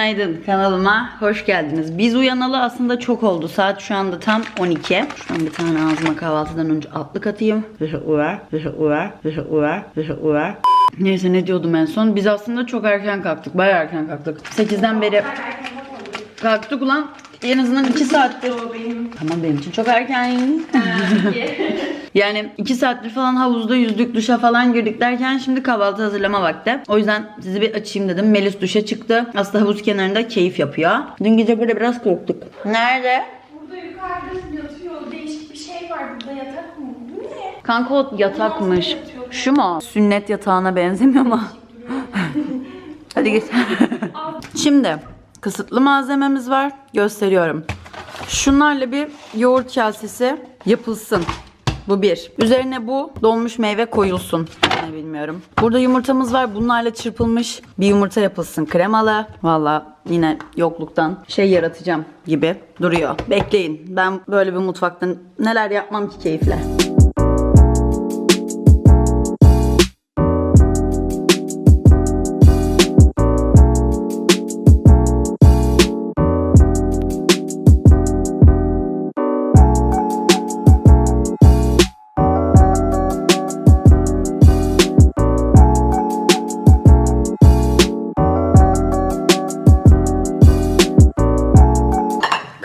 Günaydın kanalıma hoş geldiniz. Biz uyanalı aslında çok oldu. Saat şu anda tam 12. Şuradan bir tane ağzıma kahvaltıdan önce atlık atayım. Uğrar, uğrar, uğrar, uğrar. Neyse ne diyordum en son. Biz aslında çok erken kalktık. Bayağı erken kalktık. 8'den beri kalktık ulan. En azından 2 saattir. Tamam benim için çok erken. Yani 2 saattir falan havuzda yüzdük, duşa falan girdik derken şimdi kahvaltı hazırlama vakti. O yüzden sizi bir açayım dedim. Melis duşa çıktı. Aslında havuz kenarında keyif yapıyor. Dün gece böyle biraz korktuk. Nerede? Burada yukarıda yatıyor. Değişik bir şey var burada yatak mı? Bu ne? Kanka o yatakmış. Şu mu? Sünnet yatağına benzemiyor mu? Hadi git. Şimdi kısıtlı malzememiz var. Gösteriyorum. Şunlarla bir yoğurt kasesi yapılsın. Bu bir. Üzerine bu donmuş meyve koyulsun. Ne bilmiyorum. Burada yumurtamız var. Bunlarla çırpılmış bir yumurta yapılsın. Kremalı. Valla yine yokluktan şey yaratacağım gibi duruyor. Bekleyin. Ben böyle bir mutfakta neler yapmam ki keyifle.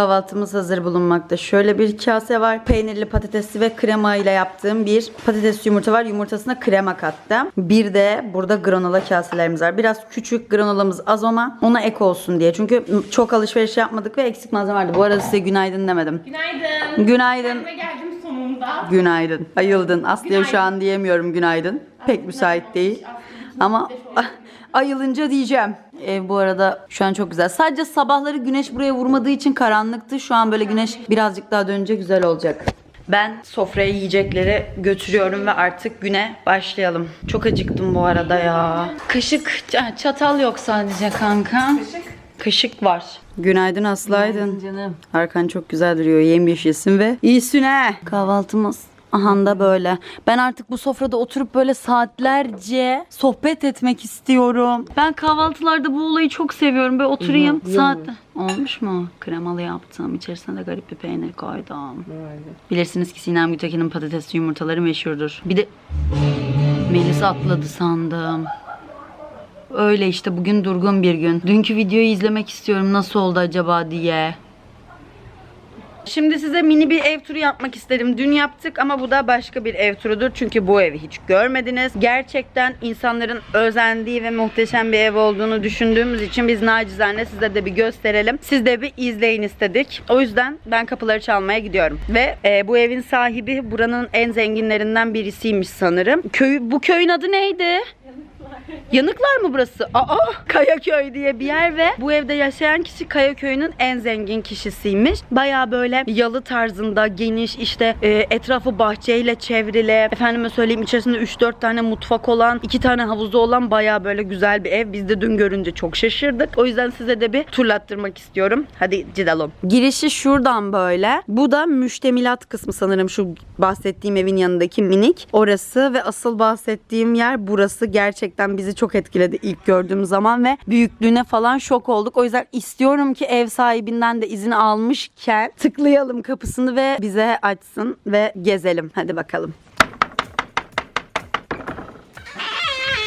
Kahvaltımız hazır bulunmakta. Şöyle bir kase var. Peynirli patatesli ve krema ile yaptığım bir patates yumurta var. Yumurtasına krema kattım. Bir de burada granola kaselerimiz var. Biraz küçük granolamız az ama ona ek olsun diye. Çünkü çok alışveriş yapmadık ve eksik malzeme vardı. Bu arada size günaydın demedim. Günaydın. Günaydın. Kendime geldim sonunda. Günaydın. Ayıldın. Aslı'ya şu an diyemiyorum günaydın. Pek müsait değil. Ama ayılınca diyeceğim. Ev bu arada şu an çok güzel. Sadece sabahları güneş buraya vurmadığı için karanlıktı. Şu an böyle güneş birazcık daha dönünce güzel olacak. Ben sofraya yiyecekleri götürüyorum ve artık güne başlayalım. Çok acıktım bu arada ya. Kaşık, çatal yok sadece kanka. Kaşık? Kaşık var. Günaydın Aslı'ydın. Canım. Arkan çok güzel duruyor. Yemyeşilsin ve iyisin he. Kahvaltımız Aha da böyle. Ben artık bu sofrada oturup böyle saatlerce sohbet etmek istiyorum. Ben kahvaltılarda bu olayı çok seviyorum. Böyle oturayım saat... Olmuş mu? Kremalı yaptım. İçerisine de garip bir peynir koydum. Bilirsiniz ki Sinem Gültekin'in patatesli yumurtaları meşhurdur. Bir de Melis atladı sandım. Öyle işte bugün durgun bir gün. Dünkü videoyu izlemek istiyorum nasıl oldu acaba diye. Şimdi size mini bir ev turu yapmak istedim. Dün yaptık ama bu da başka bir ev turudur. Çünkü bu evi hiç görmediniz. Gerçekten insanların özendiği ve muhteşem bir ev olduğunu düşündüğümüz için biz nacizane size de bir gösterelim. Siz de bir izleyin istedik. O yüzden ben kapıları çalmaya gidiyorum. Ve e, bu evin sahibi buranın en zenginlerinden birisiymiş sanırım. Köyü, bu köyün adı neydi? Yanıklar mı burası? Aa, Kayaköy diye bir yer ve bu evde yaşayan kişi Kayaköy'ün en zengin kişisiymiş. Baya böyle yalı tarzında geniş işte e, etrafı bahçeyle çevrili. Efendime söyleyeyim içerisinde 3-4 tane mutfak olan, 2 tane havuzu olan baya böyle güzel bir ev. Biz de dün görünce çok şaşırdık. O yüzden size de bir turlattırmak istiyorum. Hadi gidelim. Girişi şuradan böyle. Bu da müştemilat kısmı sanırım şu bahsettiğim evin yanındaki minik. Orası ve asıl bahsettiğim yer burası. Gerçekten bizi çok etkiledi ilk gördüğüm zaman ve büyüklüğüne falan şok olduk. O yüzden istiyorum ki ev sahibinden de izin almışken tıklayalım kapısını ve bize açsın ve gezelim. Hadi bakalım.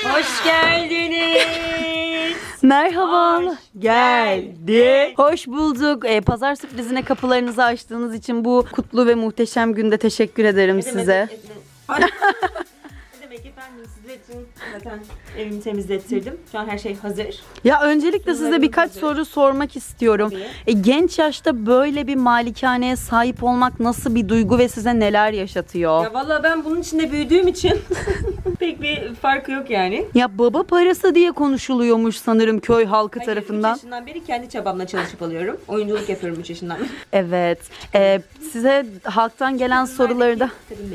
Hoş geldiniz. Merhaba. Hoş Geldik. Hoş bulduk. Ee, pazar sürprizine kapılarınızı açtığınız için bu kutlu ve muhteşem günde teşekkür ederim size. Sizler için zaten evimi temizlettirdim. Şu an her şey hazır. Ya öncelikle size birkaç hazır. soru sormak istiyorum. Tabii. E, genç yaşta böyle bir malikaneye sahip olmak nasıl bir duygu ve size neler yaşatıyor? Ya vallahi ben bunun içinde büyüdüğüm için pek bir farkı yok yani. Ya baba parası diye konuşuluyormuş sanırım köy halkı Ben tarafından. 3 yaşından beri kendi çabamla çalışıp alıyorum. Oyunculuk yapıyorum 3 yaşından beri. Evet. E, size halktan gelen soruları da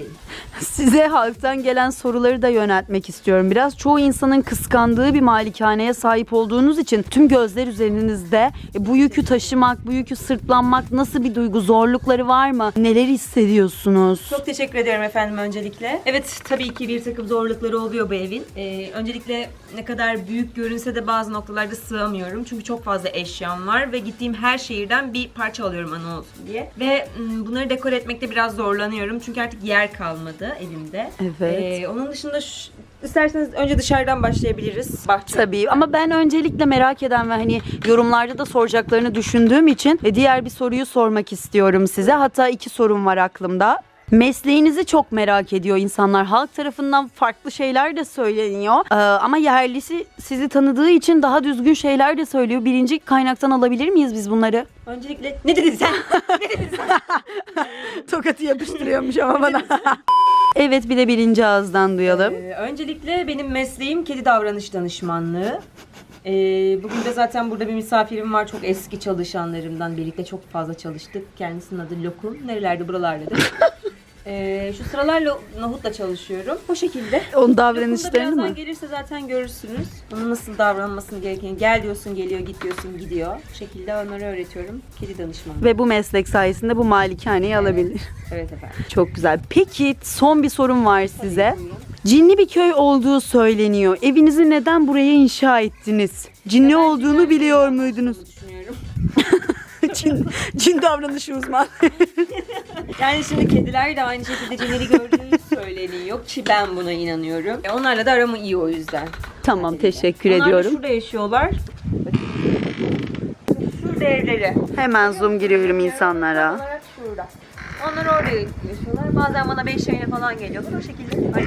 size halktan gelen soruları da yöneltmek istiyorum biraz. Çoğu insanın kıskandığı bir malikaneye sahip olduğunuz için tüm gözler üzerinizde. E, bu yükü taşımak, bu yükü sırtlanmak nasıl bir duygu? Zorlukları var mı? Neler hissediyorsunuz? Çok teşekkür ederim efendim öncelikle. Evet tabii ki bir takım zorlukları oluyor bu evin. Ee, öncelikle ne kadar büyük görünse de bazı noktalarda sığamıyorum. Çünkü çok fazla eşyam var ve gittiğim her şehirden bir parça alıyorum ana olsun diye. Ve bunları dekore etmekte biraz zorlanıyorum. Çünkü artık yer kalmadı evimde. Evet. Ee, onun dışında şu- isterseniz önce dışarıdan başlayabiliriz. Bahçe. Tabii ama ben öncelikle merak eden ve hani yorumlarda da soracaklarını düşündüğüm için e, diğer bir soruyu sormak istiyorum size. Hatta iki sorum var aklımda. Mesleğinizi çok merak ediyor insanlar. Halk tarafından farklı şeyler de söyleniyor. Ee, ama yerlisi sizi tanıdığı için daha düzgün şeyler de söylüyor. Birinci kaynaktan alabilir miyiz biz bunları? Öncelikle ne dedin sen? Tokatı yapıştırıyormuş ama bana. evet bir de birinci ağızdan duyalım. Ee, öncelikle benim mesleğim kedi davranış danışmanlığı. Ee, bugün de zaten burada bir misafirim var. Çok eski çalışanlarımdan birlikte çok fazla çalıştık. Kendisinin adı Lokum. Nerelerde buralardadır. Ee, şu sıralar lo- nohutla çalışıyorum. Bu şekilde. Onun davranışlarını birazdan mı? gelirse zaten görürsünüz. Onun nasıl davranmasını gereken. Gel diyorsun geliyor, git diyorsun gidiyor. Bu şekilde onları öğretiyorum. Kedi danışmanlığı. Ve bu meslek sayesinde bu malikaneyi alabilir. Evet efendim. Çok güzel. Peki son bir sorum var size. Buyurun. Cinli bir köy olduğu söyleniyor. Evinizi neden buraya inşa ettiniz? Cinli olduğunu biliyor muydunuz? Cin, cin davranışı uzman. Yani şimdi kediler de aynı şekilde cinleri gördüğü söyleniyor ki ben buna inanıyorum. E, Onlarla da aramı iyi o yüzden. tamam teşekkür Onlar da ediyorum. şurada yaşıyorlar. Şurada evleri. Hemen zoom giriyorum insanlara. Olarak şurada. Onlar orada yaşıyorlar. Bazen bana 5 ayına falan geliyorlar. O şekilde.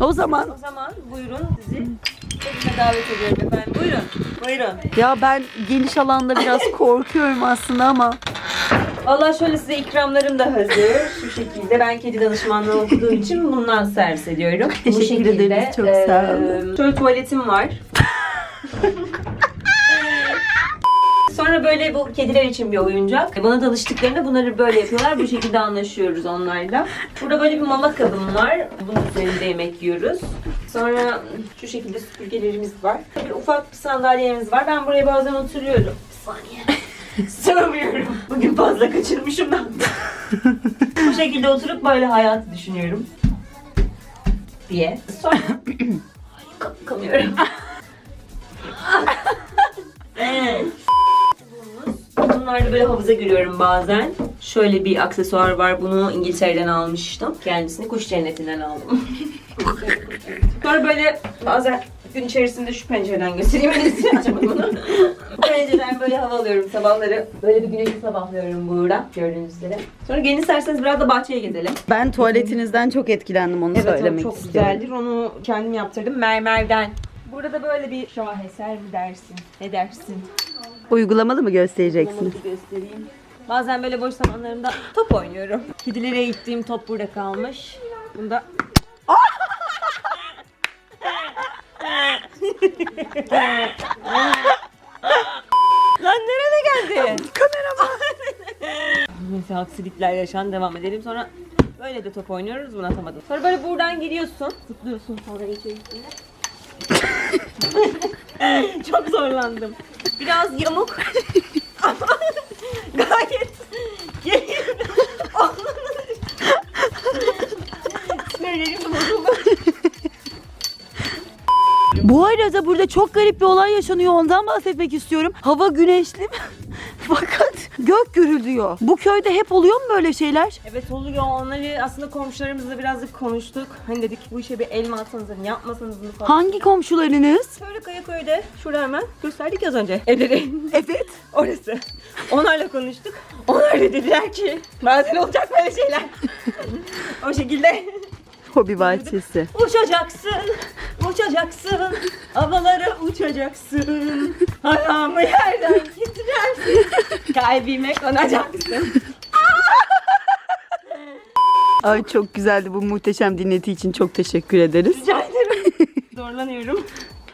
O zaman O zaman buyurun sizi evime davet ediyorum efendim. Buyurun. Buyurun. ya ben geniş alanda biraz korkuyorum aslında ama Valla şöyle size ikramlarım da hazır. Şu şekilde ben kedi danışmanlığı okuduğum için bundan servis ediyorum. Bu Teşekkür şekilde, ederiz, çok sağ olun. Şöyle tuvaletim var. Sonra böyle bu kediler için bir oyuncak. Bana danıştıklarında bunları böyle yapıyorlar. Bu şekilde anlaşıyoruz onlarla. Burada böyle bir mama kabım var. Bunun üzerinde yemek yiyoruz. Sonra şu şekilde süpürgelerimiz var. Bir ufak bir sandalyemiz var. Ben buraya bazen oturuyorum. Bir saniye. Sığmıyorum. Bugün fazla kaçırmışım da. Bu şekilde oturup böyle hayatı düşünüyorum. Diye. Sonra kalkamıyorum. Evet. Bunlarda böyle havuza giriyorum bazen. Şöyle bir aksesuar var. Bunu İngiltere'den almıştım. Kendisini kuş cennetinden aldım. Sonra böyle bazen gün içerisinde şu pencereden göstereyim. En iyisi açamadım bunu. Bu pencereden böyle hava alıyorum sabahları. Böyle bir güneşli sabahlıyorum burada gördüğünüz üzere. Sonra gelin isterseniz biraz da bahçeye gezelim. ben tuvaletinizden çok etkilendim onu Evet söylemek çok istiyorum. güzeldir. Onu kendim yaptırdım mermerden. Burada da böyle bir şaheser mi dersin? Ne dersin? Uygulamalı mı göstereceksiniz? Bunu göstereyim. Bazen böyle boş zamanlarımda top oynuyorum. Kedilere gittiğim top burada kalmış. Bunda Lan nerede geldin? Kameraman. Neyse aksilikler yaşan devam edelim. Sonra böyle de top oynuyoruz. Bunu atamadım. Sonra böyle buradan giriyorsun. Zıplıyorsun sonra içerisine. Çok zorlandım. Biraz yamuk. Bu arada burada çok garip bir olay yaşanıyor. Ondan bahsetmek istiyorum. Hava güneşli fakat gök gürülüyor. Bu köyde hep oluyor mu böyle şeyler? Evet oluyor. Onları aslında komşularımızla birazcık konuştuk. Hani dedik bu işe bir el mi atsanız hani yapmasanız mı falan. Hangi komşularınız? Şöyle Kayaköy'de şurada hemen gösterdik az önce evleri. Evet. Orası. Onlarla konuştuk. Onlar da dediler ki bazen olacak böyle şeyler. o şekilde Hobi bahçesi. uçacaksın, uçacaksın, havalara uçacaksın. Ayağımı yerden getirersin, kalbime konacaksın. Ay çok güzeldi bu muhteşem dinleti için çok teşekkür ederiz. Rica ederim. Zorlanıyorum.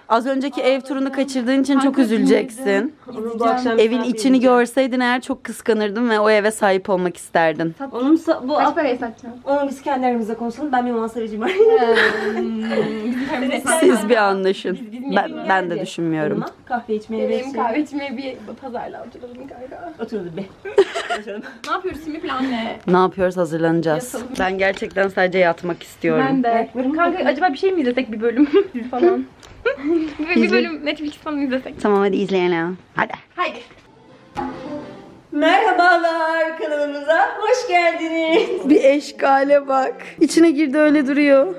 Az önceki ev turunu kaçırdığın için çok üzüleceksin. Onun bu akşam Evin içini edeceğim. görseydin eğer çok kıskanırdın ve o eve sahip olmak isterdin. Onun sa- bu Kaç paraya satacağım? onu biz kendi aramızda konuşalım. Ben bir masajcıyım. Siz bir anlaşın. Ben, ben de düşünmüyorum. Yanıma Kahve içmeye Benim bekliyorum. kahve içmeye bir pazarla oturalım kanka. Oturdu be. Konuşalım. Ne yapıyoruz şimdi plan ne? Ne yapıyoruz? Hazırlanacağız. Yatalım. Ben gerçekten sadece yatmak istiyorum. Ben de. Kanka acaba bir şey mi izlesek bir bölüm falan? Bir, bir bölüm Netflix falan izlesek. Tamam hadi izleyelim. Hadi. Haydi. Merhabalar kanalımıza. Hoş geldiniz. Bir eşkale bak. İçine girdi öyle duruyor.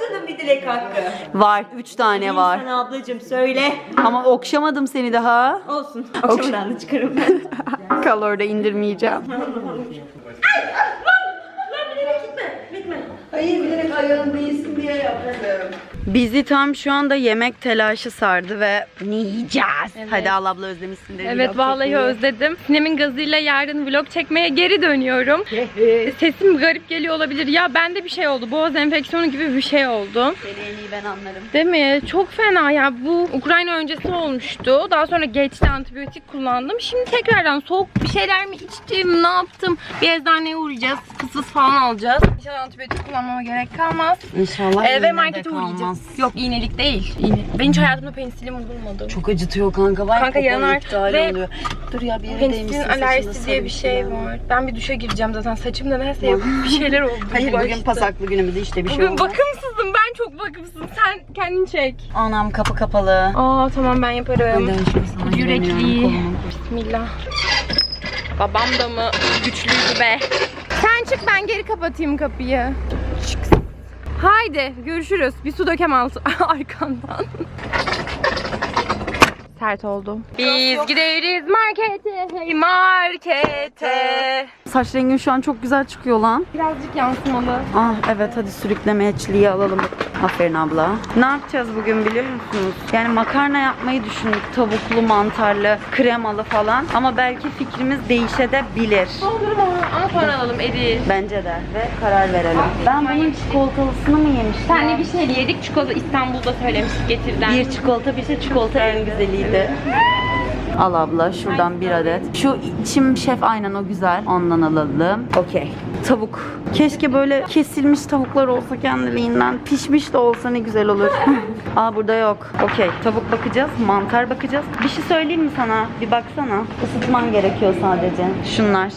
Canım bir dilek hakkı. Var. Üç tane var. Sana ablacığım söyle. Ama okşamadım seni daha. Olsun. Akşamdan da çıkarım ben. Kal orada indirmeyeceğim. Hayır bilerek ayağın değilsin diye yapmadım. Bizi tam şu anda yemek telaşı sardı ve ne yiyeceğiz? Hadi al abla özlemişsindir. Evet vallahi çekmeyi. özledim. Sinem'in gazıyla yarın vlog çekmeye geri dönüyorum. Sesim garip geliyor olabilir. Ya bende bir şey oldu. Boğaz enfeksiyonu gibi bir şey oldu. Seni en iyi ben anlarım. Değil mi? Çok fena ya. Bu Ukrayna öncesi olmuştu. Daha sonra geçti antibiyotik kullandım. Şimdi tekrardan soğuk bir şeyler mi içtim? Ne yaptım? Bir eczaneye uğrayacağız. Fıs falan alacağız. İnşallah antibiyotik kullanmama gerek kalmaz. İnşallah Ee, ve markete kalmaz. Uğrayacağız. Yok iğnelik değil. İğne. Ben hiç hayatımda penisilin bulunmadım. Çok acıtıyor kanka. Var Kanka yanar ve oluyor. Dur ya bir yere Penisilin alerjisi diye bir şey var. Ben bir duşa gireceğim zaten. Saçımda neyse yapıp bir şeyler oldu. Hayır Başta. bugün pasaklı günümüzde işte bir şey Bugün olmaz. bakımsızım. Ben çok bakımsızım. Sen kendin çek. Anam kapı kapalı. Aa tamam ben yaparım. Sana Yürekli. Bismillah. Babam da mı güçlüydü be? Sen çık ben geri kapatayım kapıyı. Çık. Haydi görüşürüz. Bir su dökem alt arkandan. Sert oldu. Biz gideriz markete, hey markete. Saç rengin şu an çok güzel çıkıyor lan. Birazcık yansımalı. Ah evet hadi sürüklemeçliği alalım. Aferin abla. Ne yapacağız bugün biliyor musunuz? Yani makarna yapmayı düşündük. Tavuklu, mantarlı, kremalı falan. Ama belki fikrimiz değişebilir. Dondurma ama sonra alalım Edi. Bence de ve karar verelim. Ben bunun çikolatalısını mı yemiştim? Senle bir şey yedik çikolata İstanbul'da söylemiştik getirden. Bir çikolata bir şey çikolata en güzeliydi. Al abla şuradan bir adet. Şu içim şef aynen o güzel. Ondan alalım. Okey. Tavuk. Keşke böyle kesilmiş tavuklar olsa kendiliğinden. Pişmiş de olsa ne güzel olur. Aa burada yok. Okey. Tavuk bakacağız. Mantar bakacağız. Bir şey söyleyeyim mi sana? Bir baksana. Isıtman gerekiyor sadece. Şunlar.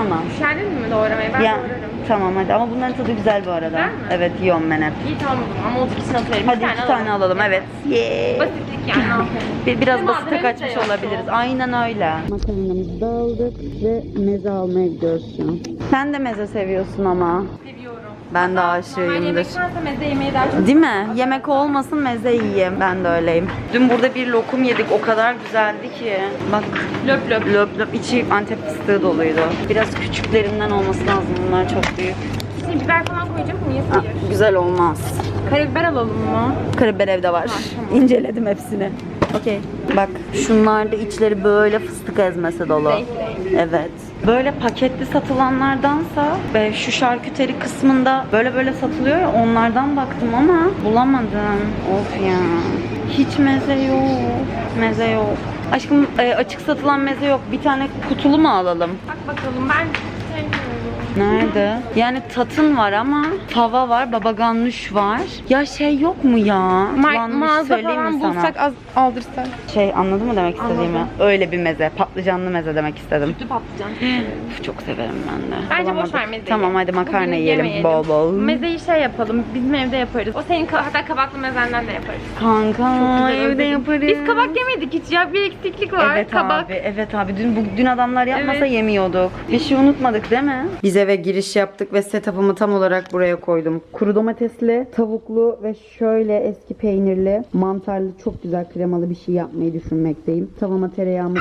Ama. Şerdin mi doğramayı? Ben Ya doğrarım. tamam hadi ama bunların tadı güzel bu arada. Güzel mi? Evet yiyorum ben hep. İyi tamam o zaman ama o ikisini atıverim. Hadi iki tane alalım evet. Yeah. Basitlik yani. Bir, biraz Bizim basite malzememiz de kaçmış olabiliriz. Aynen öyle. Makarnamızı da aldık ve meze almaya gidiyoruz şu an. Sen de meze seviyorsun ama. Seviyorum. Ben de aşığıyımdır. yemektense meze yemeyi daha çok Değil mi? Yemek olmasın meze yiyeyim. Ben de öyleyim. Dün burada bir lokum yedik. O kadar güzeldi ki. Bak löp löp. löp löp içi antep fıstığı doluydu. Biraz küçüklerinden olması lazım. Bunlar çok büyük. Şimdi biber falan koyacağım mı? Niye Aa, sayıyorsun? güzel olmaz. Karabiber alalım mı? Karabiber evde var. İnceledim hepsini. Okey. Bak şunlar da içleri böyle fıstık ezmesi dolu. Renk Evet. Böyle paketli satılanlardansa ve şu şarküteri kısmında böyle böyle satılıyor ya onlardan baktım ama bulamadım. Of ya. Hiç meze yok. Meze yok. Aşkım e, açık satılan meze yok. Bir tane kutulu mu alalım? Bak bakalım ben sevmiyorum. Nerede? Yani tatın var ama tava var, baba ganoush var. Ya şey yok mu ya? Ma- Yanlış mağaza söyleyeyim mi falan sana? bulsak az aldırsak. Şey anladın mı demek istediğimi? Anladım. Öyle bir meze, patlıcanlı meze demek istedim. Sütlü patlıcan. Uf, çok severim ben de. Bence boş ver mezeyi. Tamam hadi makarna Bugün yiyelim yemeyelim. bol bol. Mezeyi şey yapalım. Bizim evde yaparız. O senin ka- hatta kabaklı mezenden de yaparız. Kanka güzel evde özledim. yaparız. Biz kabak yemedik hiç ya. Bir eksiklik var. Evet kabak. abi, evet abi. Dün, bu, dün adamlar yapmasa Evet. yemiyorduk. Bir şey unutmadık değil mi? Biz eve giriş yaptık ve setup'ımı tam olarak buraya koydum. Kuru domatesli, tavuklu ve şöyle eski peynirli, mantarlı çok güzel kremalı bir şey yapmayı düşünmekteyim. Tavama tereyağımı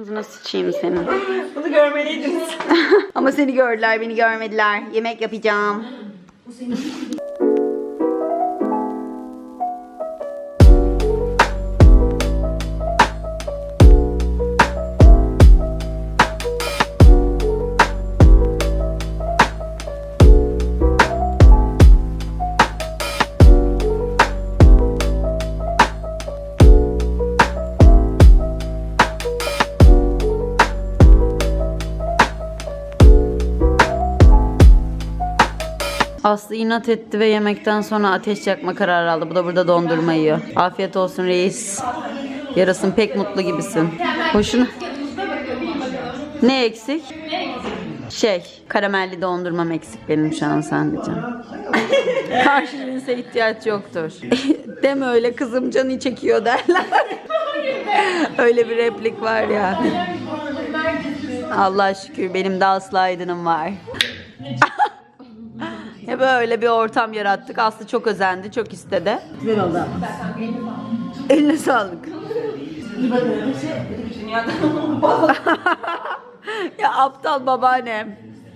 Ağzına sıçayım senin. Bunu görmeliydiniz. Ama seni gördüler, beni görmediler. Yemek yapacağım. Aslı inat etti ve yemekten sonra ateş yakma kararı aldı. Bu da burada dondurma yiyor. Afiyet olsun reis. Yarasın pek mutlu gibisin. Hoşuna... Ne eksik? Şey, karamelli dondurmam eksik benim şu an sadece. Karşı cinse ihtiyaç yoktur. Deme öyle kızım canı çekiyor derler. öyle bir replik var ya. Allah şükür benim de Aslı Aydın'ım var. Böyle bir ortam yarattık. Aslı çok özendi, çok istedi. Güzel oldu. Eline sağlık. ya aptal babaannem.